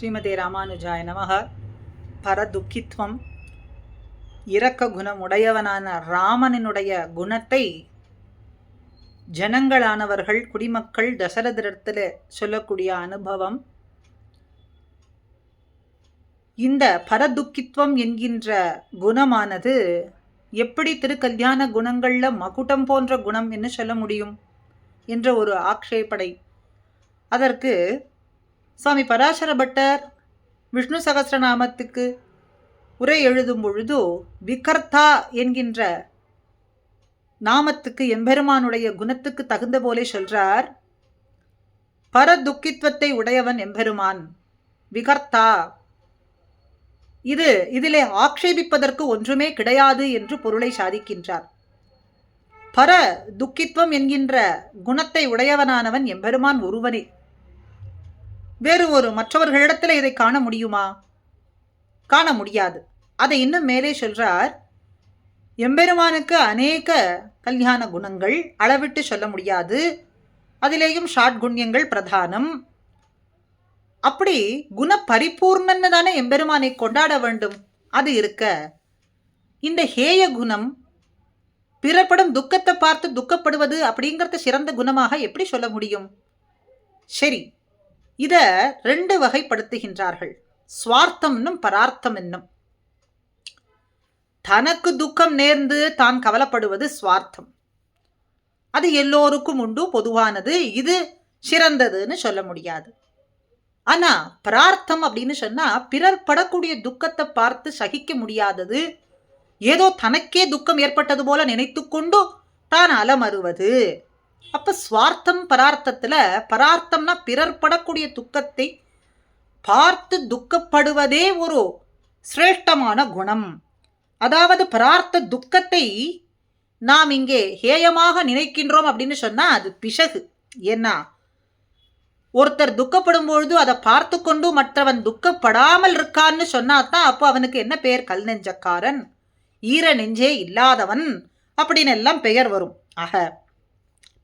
ஸ்ரீமதே ராமானுஜாய நமக. பரதுக்கித்வம். இரக்க குணம் உடையவனான ராமனினுடைய குணத்தை ஜனங்களானவர்கள் குடிமக்கள் தசரதரிடத்தில் சொல்லக்கூடிய அனுபவம். இந்த பரதுக்கித்வம் என்கின்ற குணமானது எப்படி திருக்கல்யாண குணங்களில் மகுடம் போன்ற குணம் என்று சொல்ல முடியும்? என்ற ஒரு ஆக்ஷேபடை அதற்கு சுவாமி பராசர பட்டர் விஷ்ணு சகசிரநாமத்துக்கு உரை எழுதும் பொழுது விகர்த்தா என்கின்ற நாமத்துக்கு எம்பெருமானுடைய குணத்துக்கு தகுந்த போலே சொல்றார் பரதுக்கித்வத்தை உடையவன் எம்பெருமான் விகர்த்தா. இது இதிலே ஆக்ஷேபிப்பதற்கு ஒன்றுமே கிடையாது என்று பொருளை சாதிக்கின்றார். பர துக்கித்வம் என்கின்ற குணத்தை உடையவனானவன் எம்பெருமான் ஒருவனே. வேறு ஒரு மற்றவர்களிடத்தில் இதை காண முடியுமா? காண முடியாது. அதை இன்னும் மேலே சொல்றார் எம்பெருமானுக்கு அநேக கல்யாண குணங்கள் அளவிட்டு சொல்ல முடியாது. அதிலேயும் ஷாட்குண்யங்கள் பிரதானம். அப்படி குண பரிபூர்ணன்னு தானே எம்பெருமானை கொண்டாட வேண்டும். அது இருக்க. இந்த ஹேய குணம் பிறப்படும் துக்கத்தை பார்த்து துக்கப்படுவது அப்படிங்கிறத சிறந்த குணமாக எப்படி சொல்ல முடியும்? சரி இத ரெண்டு வகைப்படுத்துகின்றார்கள். சுவார்த்தம் என்னும் பரார்த்தம் என்னும். தனக்கு துக்கம் நேர்ந்து தான் கவலைப்படுவது சுவார்த்தம். அது எல்லோருக்கும் உண்டு பொதுவானது. இது சிறந்ததுன்னு சொல்ல முடியாது. ஆனா பிரார்த்தம் அப்படின்னு சொன்னா பிறர் படக்கூடிய துக்கத்தை பார்த்து சகிக்க முடியாதது. ஏதோ தனக்கே துக்கம் ஏற்பட்டது போல நினைத்து கொண்டு தான் அலமருவது அப்ப சுவார்த்தம் பரார்த்தத்துல பரார்த்தம்னா பிறர் படக்கூடிய துக்கத்தை பார்த்து துக்கப்படுவதே ஒரு சிரேஷ்டமான குணம். அதாவது பரார்த்த துக்கத்தை நாம் இங்கே ஹேயமாக நினைக்கின்றோம் அப்படின்னு சொன்னா அது பிசகு. ஏன்னா ஒருத்தர் துக்கப்படும் பொழுது அதை பார்த்து கொண்டு மற்றவன் துக்கப்படாமல் இருக்கான்னு சொன்னாதான் அப்போ அவனுக்கு என்ன பெயர்? கல் நெஞ்சக்காரன். ஈர நெஞ்சே இல்லாதவன் அப்படின்னு எல்லாம் பெயர் வரும். ஆக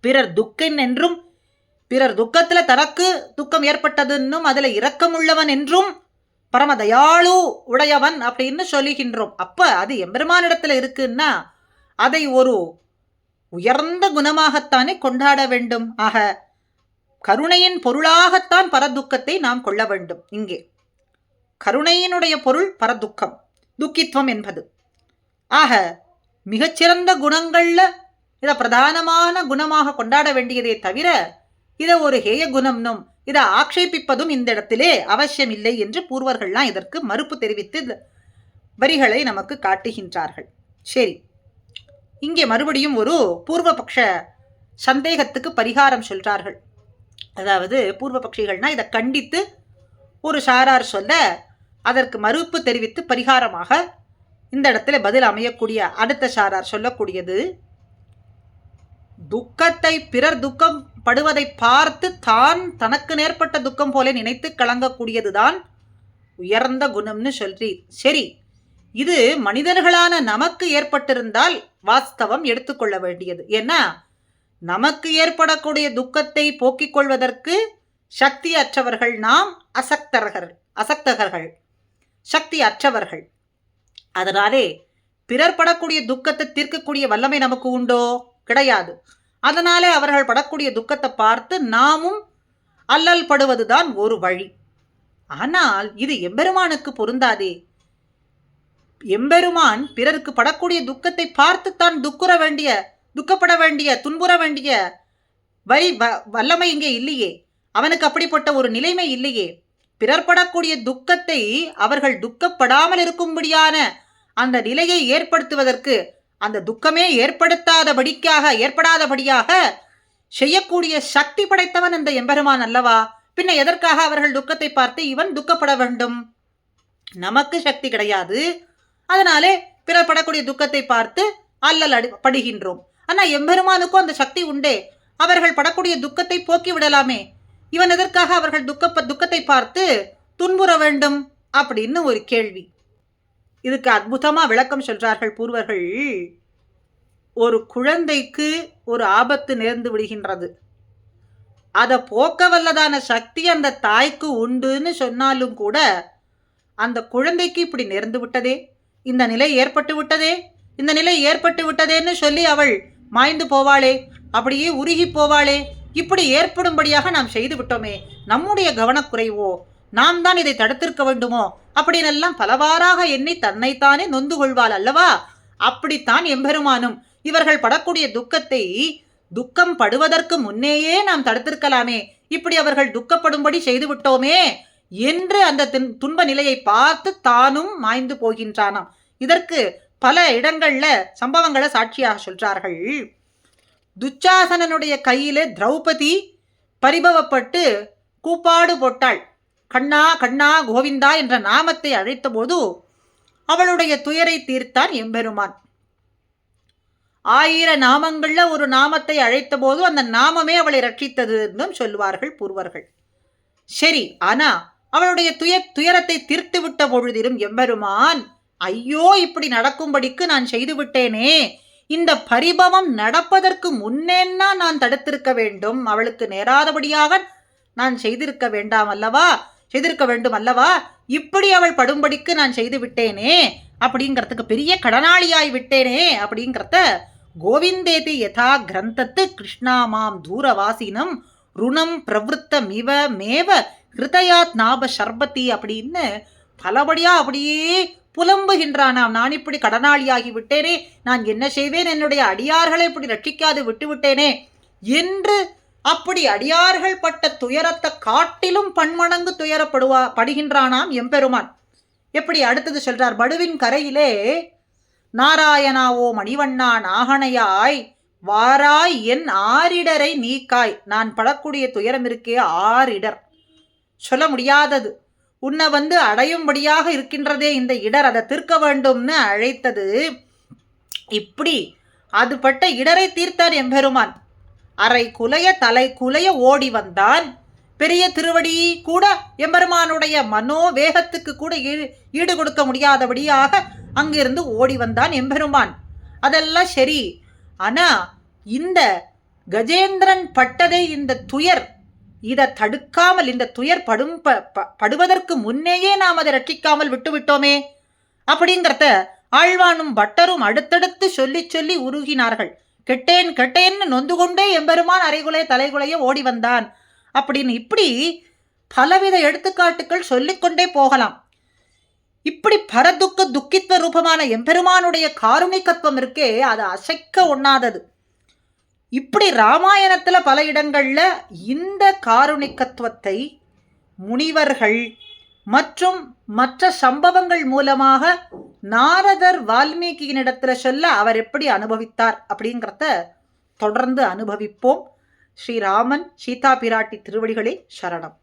பிறர் துக்கன் என்றும் பிறர் துக்கத்தில் தனக்கு துக்கம் ஏற்பட்டதுன்னும் அதில் இரக்கமுள்ளவன் என்றும் பரம தயாளு உடையவன் அப்படின்னு சொல்லுகின்றோம். அப்போ அது எம்பெருமானிடத்தில் இருக்குன்னா அதை ஒரு உயர்ந்த குணமாகத்தானே கொண்டாட வேண்டும். ஆக கருணையின் பொருளாகத்தான் பரதுக்கத்தை நாம் கொள்ள வேண்டும். இங்கே கருணையினுடைய பொருள் பரதுக்கம் துக்கித்வம் என்பது. ஆக மிகச்சிறந்த குணங்களில் இதை பிரதானமான குணமாக கொண்டாட வேண்டியதே தவிர இதை ஒரு ஹேய குணம்னும் இதை ஆக்ஷேபிப்பதும் இந்த இடத்திலே அவசியம் இல்லை என்று பூர்வர்கள்லாம் இதற்கு மறுப்பு தெரிவித்து வரிகளை நமக்கு காட்டுகின்றார்கள். சரி. இங்கே மறுபடியும் ஒரு பூர்வபக்ஷ சந்தேகத்துக்கு பரிகாரம் சொல்றார்கள். அதாவது பூர்வ பட்சிகள்னா இதை கண்டித்து ஒரு சாரார் சொல்ல அதற்கு மறுப்பு தெரிவித்து பரிகாரமாக இந்த இடத்துல பதில் அமையக்கூடிய அடுத்த சாரார் சொல்லக்கூடியது துக்கத்தை பிறர் துக்கம் படுவதை பார்த்து தான் தனக்கு நேர்பட்ட துக்கம் போல நினைத்து கலங்கக்கூடியதுதான் உயர்ந்த குணம்னு சொல்றீர் சரி இது மனிதர்களான நமக்கு ஏற்பட்டிருந்தால் வாஸ்தவம் எடுத்துக்கொள்ள வேண்டியது. ஏன்னா நமக்கு ஏற்படக்கூடிய துக்கத்தை போக்கிக் கொள்வதற்கு சக்தி அற்றவர்கள் நாம் அசக்தர்கள் அசக்தகர்கள் சக்தி அற்றவர்கள் அதனாலே பிறர் படக்கூடிய துக்கத்தை தீர்க்கக்கூடிய வல்லமை நமக்கு உண்டோ? கிடையாது. அதனாலே அவர்கள் படக்கூடிய துக்கத்தை பார்த்து நாமும் அல்லல் படுவதுதான் ஒரு வழி. ஆனால் இது எம்பெருமானுக்கு பொருந்தாதே. எம்பெருமான் பிறருக்கு படக்கூடிய துக்கத்தை பார்த்து தான் துக்குற வேண்டிய துக்கப்பட வேண்டிய துன்புற வேண்டிய வரி வல்லமை இங்கே இல்லையே. அவனுக்கு அப்படிப்பட்ட ஒரு நிலைமை இல்லையே. பிறர் படக்கூடிய துக்கத்தை அவர்கள் துக்கப்படாமல் இருக்கும்படியான அந்த நிலையை ஏற்படுத்துவதற்கு அந்த துக்கமே ஏற்படுத்தாதபடிக்காக ஏற்படாதபடியாக செய்யக்கூடிய சக்தி படைத்தவன் அந்த எம்பெருமான் அல்லவா? பின்ன எதற்காக அவர்கள் துக்கத்தை பார்த்து இவன் துக்கப்பட வேண்டும்? நமக்கு சக்தி கிடையாது. அதனாலே பிறர் படக்கூடிய துக்கத்தை பார்த்து அல்லல் அடி படுகின்றோம். ஆனா எம்பெருமானுக்கும் அந்த சக்தி உண்டே. அவர்கள் படக்கூடிய துக்கத்தை போக்கி விடலாமே. இவன் எதற்காக அவர்கள் துக்க துக்கத்தை பார்த்து துன்புற வேண்டும்? அப்படின்னு ஒரு கேள்வி. இதுக்கு அற்புதமாக விளக்கம் சொல்கிறார்கள் பூர்வர்கள். ஒரு குழந்தைக்கு ஒரு ஆபத்து நேர்ந்து விடுகின்றது. அதை போக்க வல்லதான சக்தி அந்த தாய்க்கு உண்டுன்னு சொன்னாலும் கூட அந்த குழந்தைக்கு இப்படி நேர்ந்து விட்டதே? இந்த நிலை ஏற்பட்டு விட்டதே? இந்த நிலை ஏற்பட்டு விட்டதேன்னு சொல்லி அவள் மாய்ந்து போவாளே அப்படியே உருகி போவாளே. இப்படி ஏற்படும்படியாக நாம் செய்து விட்டோமே. நம்முடைய கவனக்குறைவோ? நாம் தான் இதை தடுத்திருக்க வேண்டுமோ? அப்படின்னெல்லாம் பலவாறாக எண்ணி தன்னைத்தானே நொந்து கொள்வாள் அல்லவா? அப்படித்தான் எம்பெருமானும் இவர்கள் படக்கூடிய துக்கத்தை துக்கம் படுவதற்கு முன்னேயே நாம் தடுத்திருக்கலாமே. இப்படி அவர்கள் துக்கப்படும்படி செய்து விட்டோமே என்று அந்த துன்- துன்ப நிலையை பார்த்து தானும் மாய்ந்து போகின்றானாம். இதற்கு பல இடங்கள்ல சம்பவங்களை சாட்சியாக சொல்றார்கள். துச்சாசனனுடைய கையில திரௌபதி பரிபவப்பட்டு கூப்பாடு போட்டாள். கண்ணா கண்ணா கோவிந்தா என்ற நாமத்தை அழைத்தபோது அவளுடைய துயரை தீர்த்தான் எம்பெருமான். ஆயிர நாமங்கள்ல ஒரு நாமத்தை அழைத்தபோது அந்த நாமமே அவளை ரட்சித்தது என்றும் சொல்வார்கள் பூர்வர்கள். சரி ஆனா அவளுடைய துய துயரத்தை தீர்த்து விட்ட பொழுதிலும் எம்பெருமான் ஐயோ இப்படி நடக்கும்படிக்கு நான் செய்து விட்டேனே. இந்த பரிபவம் நடப்பதற்கு முன்னேன்னா நான் தடுத்திருக்க வேண்டும். அவளுக்கு நேராதபடியாக நான் செய்திருக்க வேண்டாம் அல்லவா? செய்திருக்க வேண்டும் அல்லவா? இப்படி அவள் படும்படிக்கு நான் செய்து விட்டேனே அப்படிங்கிறதுக்கு பெரிய கடனாளியாய் விட்டேனே அப்படிங்கிறத கோவிந்தேதி யதா கிரந்தத்து கிருஷ்ணாமாம் தூரவாசினம் ருணம் பிரவருத்தமிவ மேவ ஹிருதயாத் நாப சர்பதி அப்படின்னு பலபடியாக அப்படியே புலம்புகின்றானாம் நான் இப்படி கடனாளியாகி விட்டேனே நான் என்ன செய்வேன்? என்னுடைய அடியார்களை இப்படி ரட்சிக்காது விட்டு விட்டேனே என்று அப்படி அடியார்கள் பட்ட துயரத்தை காட்டிலும் பன்மடங்கு துயரப்படுவா படுகின்றானாம் எம்பெருமான். எப்படி அடுத்தது சொல்றார்? படுவின் கரையிலே நாராயணாவோ மணிவண்ணா நாகனையாய் வாராய் என் ஆரிடரை நீக்காய். நான் படக்கூடிய துயரம் இருக்கே ஆரிடர். சொல்ல முடியாதது. உன்னை வந்து அடையும்படியாக இருக்கின்றதே இந்த இடர். அதை தீர்க்க வேண்டும்னு அழைத்தது. இப்படி அது பட்ட இடரை தீர்த்தார் எம்பெருமான். அரை குலைய தலை குலைய ஓடி வந்தான். பெரிய திருவடி கூட எம்பெருமானுடைய மனோவேகத்துக்கு கூட ஈடு ஈடு கொடுக்க முடியாதபடியாக அங்கிருந்து ஓடி வந்தான் எம்பெருமான். அதெல்லாம் சரி. ஆனா இந்த கஜேந்திரன் பட்டதே இந்த துயர் இதை தடுக்காமல் இந்த துயர் படும் ப- படுவதற்கு முன்னேயே நாம் அதை ரட்சிக்காமல் விட்டுவிட்டோமே? அப்படிங்கிறத ஆழ்வானும் பட்டரும் அடுத்தடுத்து சொல்லி சொல்லி உருகினார்கள். கெட்டேன் கெட்டேன்னு நொந்து கொண்டே எம்பெருமான் அரைகுலை தலைகுலைய ஓடி வந்தான். அப்படின்னு இப்படி பலவித எடுத்துக்காட்டுகள் சொல்லிக்கொண்டே போகலாம். இப்படி பரதுக்க துக்கித்வ ரூபமான எம்பெருமானுடைய காருணிகத்துவம் இருக்கே அது அசைக்க ஒண்ணாதது. இப்படி ராமாயணத்துல பல இடங்கள்ல இந்த காருணிகத்துவத்தை முனிவர்கள் மற்றும் மற்ற சம்பவங்கள் மூலமாக நாரதர் வால்மீகியினிடத்துல சொல்ல அவர் எப்படி அனுபவித்தார் அப்படிங்கிறத தொடர்ந்து அனுபவிப்போம். ஸ்ரீராமன் சீதா பிராட்டி திருவடிகளே சரணம்.